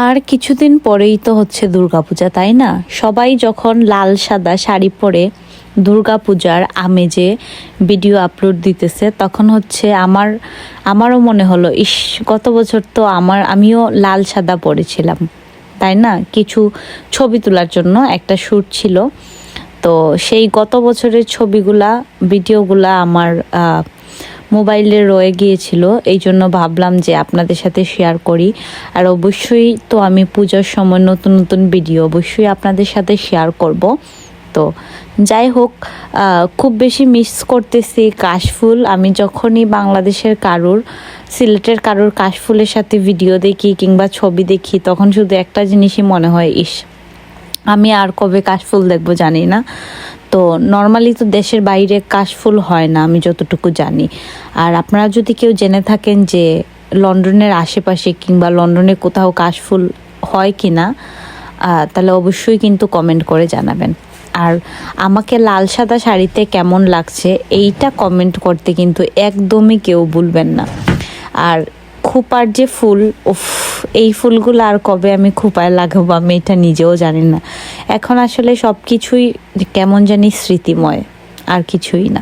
আর কিছুদিন পরেই তো হচ্ছে দুর্গাপূজা, তাই না? সবাই যখন লাল সাদা শাড়ি পরে দুর্গাপূজার আমেজে ভিডিও আপলোড দিতেছে, তখন হচ্ছে আমার, আমারও মনে হলো, ইস, গত বছর তো আমার, আমিও লাল সাদা পরেছিলাম। তাই না? কিছু ছবি তোলার জন্য একটা শ্যুট ছিল। তো সেই গত বছরের ছবিগুলা, ভিডিওগুলা আমার মোবাইলে রয়ে গিয়েছিল, এই জন্য ভাবলাম যে আপনাদের সাথে শেয়ার করি। আর অবশ্যই তো আমি পূজার সময় নতুন নতুন ভিডিও অবশ্যই আপনাদের সাথে শেয়ার করব। তো যাই হোক খুব বেশি মিস করতেছি কাশফুল। আমি যখনই বাংলাদেশের কারুর, সিলেটের কারুর কাশফুলের সাথে ভিডিও দেখি কিংবা ছবি দেখি, তখন শুধু একটা জিনিসই মনে হয়, ইস, আমি আর কবে কাশফুল দেখব জানি না। তো নর্মালি তো দেশের বাইরে কাশফুল হয় না, আমি যতটুকু জানি। আর আপনারা যদি কেউ জেনে থাকেন যে লন্ডনের আশেপাশে কিংবা লন্ডনে কোথাও কাশফুল হয় কি না তাহলে অবশ্যই কিন্তু কমেন্ট করে জানাবেন। আর আমাকে লাল সাদা শাড়িতে কেমন লাগছে, এইটা কমেন্ট করতে কিন্তু একদমই কেউ ভুলবেন না। আর খোপার যে ফুল, উফ, এই ফুলগুলো আর কবে আমি খোপায় লাগাবো আমি এটা নিজেও জানি না। এখন আসলে সব কিছুই কেমন জানি স্মৃতিময়, আর কিছুই না।